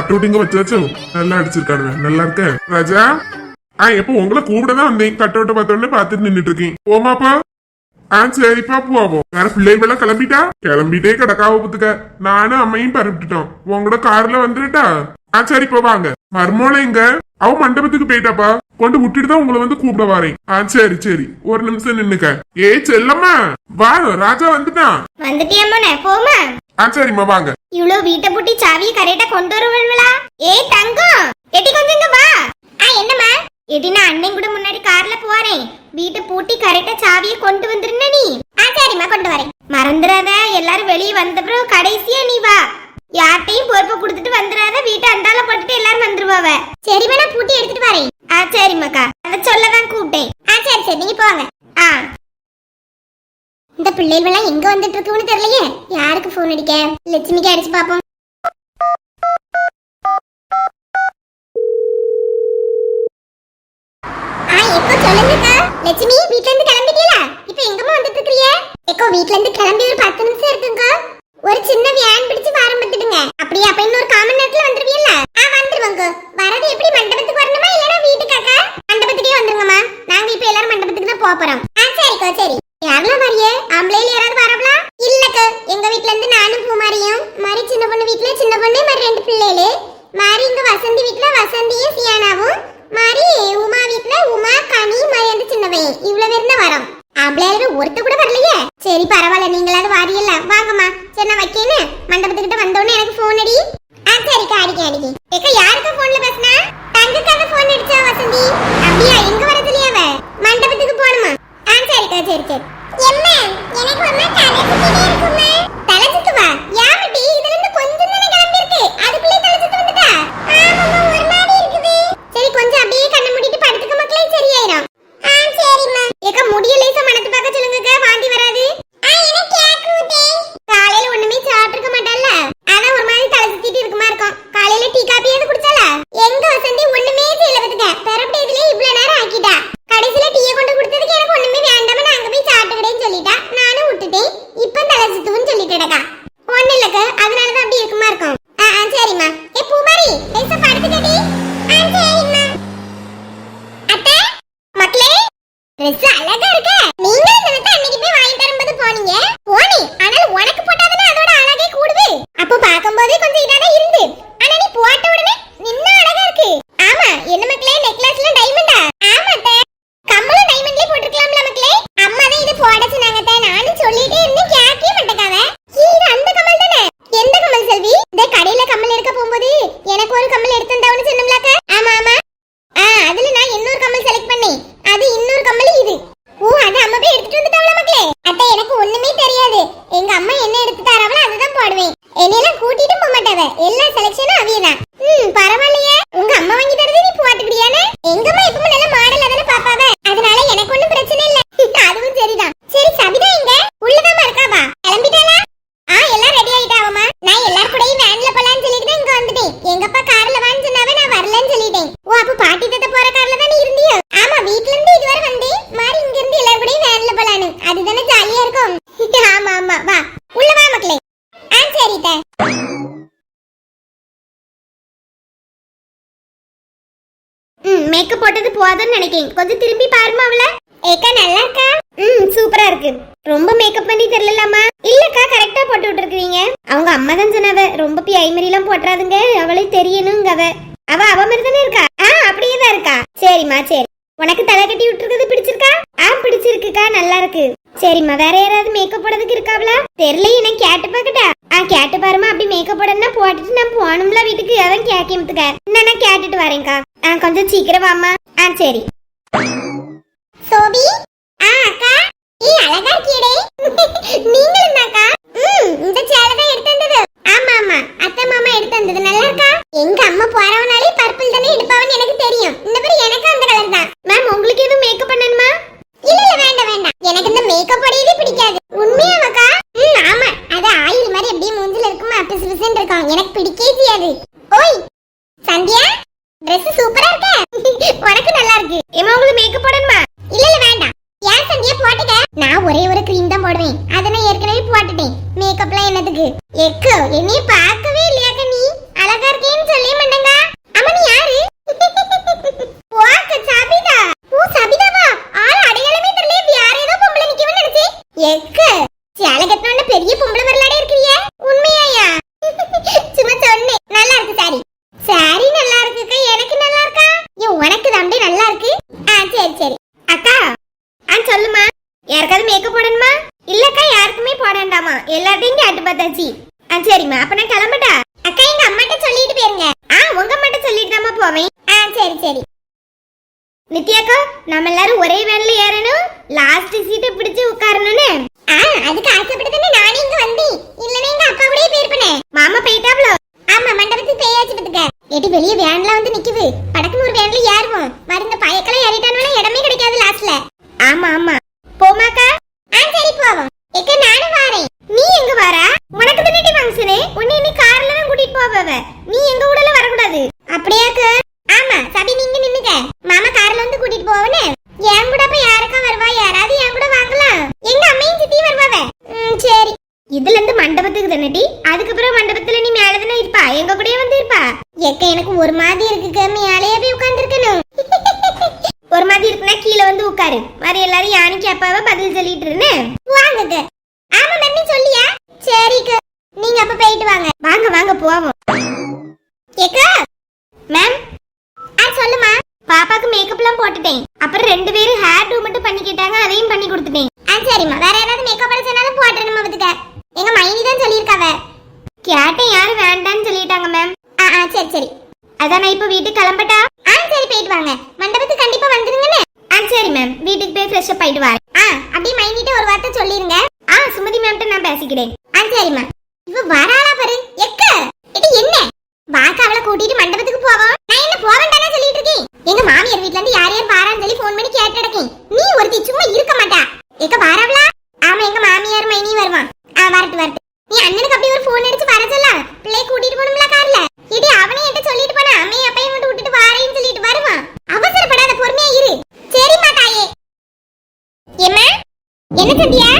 Cut அவுட்டிங்க வச்சாச்சும் நல்லா அடிச்சிருக்கானுங்க. நல்லா இருக்க. ராஜா ஆ எப்போ உங்களை கூப்பிட தான் வந்தேன். கட் அவுட்டை பார்த்தோன்னே பார்த்துட்டு நின்னுட்டு இருக்கேன் போமாப்பா ஆ சரிப்பா போவோம். வேற பிள்ளைகள் எல்லாம் கிளம்பிட்டா? கிளம்பிட்டே கிடக்காவ புத்துக்க. நானும் அம்மையும் பரப்பிட்டுட்டோம். உங்களோட கார்ல வந்துட்டா ஆ சரிப்பா வாங்க. மர்மோல எங்க அவ மண்டபத்துக்கு போயிட்டாப்பா. கொண்டு விட்டுட்டு தான் உங்களை வந்து கூப்பிட வரேன். ஆ சரி சரி. ஒரு நிமிஷம் நின்னுக்க. ஏ செல்லம்மா. வா ராஜா வந்துட்டான் வந்துட்டியம்மோனே போமா ஆ சரிம்மா வாங்க. இவ்ளோ வீட்டை பூட்டி சாவியை கரெக்டா கொண்டு வருவல்வளா ஏய் தங்கம். எட்டி கொஞ்சம் இங்க வா. ஆ என்னம்மா? எடி நான் அண்ணன் கூட முன்னாடி கார்ல போறேன். வீட்டை பூட்டி கரெக்டா சாவியை கொண்டு வந்துருன நீ. ஆ சரிம்மா கொண்டு வரேன். மறந்துடாத எல்லாரும் வெளியே வந்த பிறகு கடைசியா நீ வா. யார்ட்டையும் பொறுப்பை கொடுத்துட்டு வந்துடாத வீட்டை அண்டால போட்டுட்டு எல்லாரும் வந்துருவாவ. சரிம்மா நான் பூட்டி எடுத்துட்டு வரேன். ஆ சரிம்மாக்கா. அதை சொல்லதான் கூப்பிட்டேன். ஆ சரி சரி நீங்க போங்க. ஆ. இந்த பிள்ளைகள்லாம் எங்க வந்துட்டு இருக்குன்னு தெரியலையே. யாருக்கு போன் அடிக்க? லட்சுமிக்கு அடிச்சு பாப்போம் ஆ எக்கோ சொல்லுங்கக்கா? லட்சுமி வீட்ல இருந்து கிளம்பிட்டீங்களா? இப்போ எங்கம்மா வந்துட்டு இருக்கீங்க எக்கோ வீட்ல இருந்து கிளம்பி ஒரு பத்து நிமிஷம் இருக்குங்க ஒரு சின்ன வேன் பிடிச்சு வாரம் பத்துடுங்க அப்படியே அப்ப இன்னொரு காமன் நேரத்துல வந்துருவீல்ல? ஆ வந்துருவாங்க. வரது எப்படி மண்டபத்துக்கு வரணுமா இல்லனா வீட்டுக்காக்கா மண்டபத்துக்கே வந்துருங்கம்மா. நாங்க இப்ப எல்லாரும் மண்டபத்துக்கு தான் போக போறோம். ஆ சரிக்கா சரி யாரெல்லாம் வரிய ஆம்பளைல யாராவது வரவளா இல்லக்கா எங்க வீட்ல இருந்து நானும் பூமாரியும் மாதிரி சின்ன பொண்ணு வீட்ல சின்ன பொண்ணு மாதிரி ரெண்டு பிள்ளைகளு மாதிரி இங்க வசந்தி வீட்ல வசந்தியும் சியானாவும் மாதிரி உமா வீட்ல உமா கனி மயந்து சின்னவன் இவ்வளவு பேர் தான் வரோம் ஆம்பளையாரு ஒருத்த கூட வரலையே சரி பரவாயில்ல நீங்களாவது வாரியல்ல வாங்கம்மா சரி நான் வைக்கேன்னு மண்டபத்துக்கிட்ட வந்தோடனே எனக்கு ஃபோன் அடி. ஆ சரிக்கா அடிக்கேன் அடிக்கேன். போட்டது போதும்னு நினைக்கிறேன் கொஞ்சம் திரும்பி பாருமா அவள. ஏக்கா நல்லா இருக்கா ம் சூப்பரா இருக்கு. ரொம்ப மேக்கப் பண்ணி தெரியலாமா இல்லக்கா கரெக்டா போட்டு விட்டுருக்கீங்க அவங்க அம்மா தான் சொன்னவ ரொம்ப பி ஐமரிலாம் போட்டுறாதுங்க. அவளே தெரியணுங்க அவ அவ அவ மாதிரி தானே இருக்கா? ஆ அப்படியே தான் இருக்கா. சரிம்மா சரி. உனக்கு தலை கட்டி விட்டுருக்கிறது பிடிச்சிருக்கா? ஆ பிடிச்சிருக்குக்கா நல்லா இருக்கு சரிம்மா வேற யாராவது மேக்கப் போடுறதுக்கு இருக்காவளா? தெரியல எனக்கு கேட்டு பார்க்கட்டா? ஆ கேட்டு பாருமா அப்படி மேக்கப் போடணும்னா போட்டுட்டு நான் போகணும்ல வீட்டுக்கு அதான் கேட்க நான் கேட்டுட்டு வரேன்க்கா. ஆ கொஞ்சம் சீக்கிரம் வாம்மா. ஆ சரி. சோபி ஆ அக்கா நீ அழகா இருக்கியடே நீங்களும் தான்க்கா ம் இந்த சேலை தான் எடுத்து வந்தது ஆமா ஆமா அத்தை மாமா எடுத்து வந்தது நல்லா இருக்கா எங்க அம்மா போறவனாலே பர்பிள் தானே எடுப்பாவன்னு எனக்கு தெரியும் இந்த மாதிரி எனக்கு அந்த கலர் தான் மேம் உங்களுக்கு எதுவும் மேக்கப் பண்ணணுமா இல்ல இல்ல வேண்டாம் வேண்டாம் எனக்கு இந்த மேக்கப் உடையதே பிடிக்காது உண்மையாவாக்கா ம் ஆமா அது ஆயில் மாதிரி அப்படியே மூஞ்சில இருக்குமா இருக்கான். எனக்கு பிடிக்கவே செய்யாது ஓய் சந்தியா ட்ரெஸ் சூப்பரா இருக்க? உனக்கு நல்லா இருக்கு. ஏமா உங்களுக்கு மேக்கப் போடணுமா? இல்ல இல்ல வேண்டாம். ஏன் சந்தியா போட்டுக்க நான் ஒரே ஒரு க்ரீம் தான் போடுவேன். அத நான் ஏற்கனவே போட்டுட்டேன். மேக்கப்லாம் என்னதுக்கு எக்கு என்னைய பார்க்கவே யாருக்காவது மேக்கப் போடணுமா? இல்லக்கா யாருக்குமே போட வேண்டாமா? எல்லாத்தையும் கேட்டு பார்த்தாச்சு. ஆ சரிம்மா. அப்ப நான் கிளம்பட்டா? அக்கா எங்க அம்மாட்ட சொல்லிட்டு போயிருங்க. ஆ உங்க அம்மாட்ட சொல்லிட்டு தாம்மா போவேன். ஆ சரி சரி. நித்யாக்கா நம்ம எல்லாரும் ஒரே வேன்ல ஏறணும். லாஸ்ட் சீட்டை பிடிச்சு உட்காரணும்னு. ஆ அதுக்கு ஆசைப்பட்டு தானே நானே இங்க வந்தேன். வர எல்லாரும் யானைக்கு அப்பாவை பதில் சொல்லிட்டு இருந்தேன் வாங்க ஆமா மம்மி சொல்லியா? சரிக்கு. நீங்க அப்ப போயிட்டு வாங்க. வாங்க வாங்க போவோம். கேக்கா மேம்? ஆ சொல்லுமா. பாப்பாக்கு மேக்கப்லாம் போட்டுட்டேன். அப்புறம் ரெண்டு பேரும் ஹேர் டூ மட்டும் பண்ணிக்கிட்டாங்க அதையும் பண்ணி கொடுத்துட்டேன். ஆ சரிம்மா. வேற யாராவது மேக்கப் பண்ண சொன்னாலும் போட்டுறணுமா பத்துக்க எங்க மைனி தான் சொல்லியிருக்காவ. கேட்டேன் யாரும் வேண்டாம்னு சொல்லிட்டாங்க மேம். ஆ ஆ சரி சரி. அதான் நான் இப்போ வீட்டுக்கு கிளம்பட்டா? என்ன சந்தியா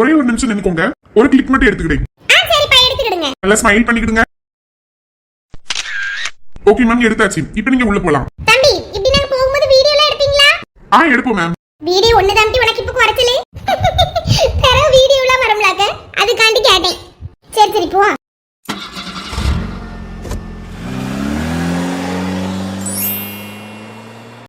ஒரே ஒரு நிமிஷம் நின்னுக்கோங்க. ஒரு கிளிக் மட்டும் எடுத்துக்கிடுங்க. நல்லா ஸ்மைல் பண்ணிக்கிடுங்க. ஓகே மேம் எடுத்தாச்சு. இப்போ நீங்க உள்ள போலாம். தம்பி இப்படி நாங்க போகும்போது வீடியோ எல்லாம் எடுப்பீங்களா? ஆ எடுப்போம் மேம் வீடியோ ஒண்ணு தான் உனக்கு இப்போ குறைச்சலே. தர வீடியோலாம் வரும்லாக்க. அதுக்காண்டி கேட்டேன். சரி சரி போ.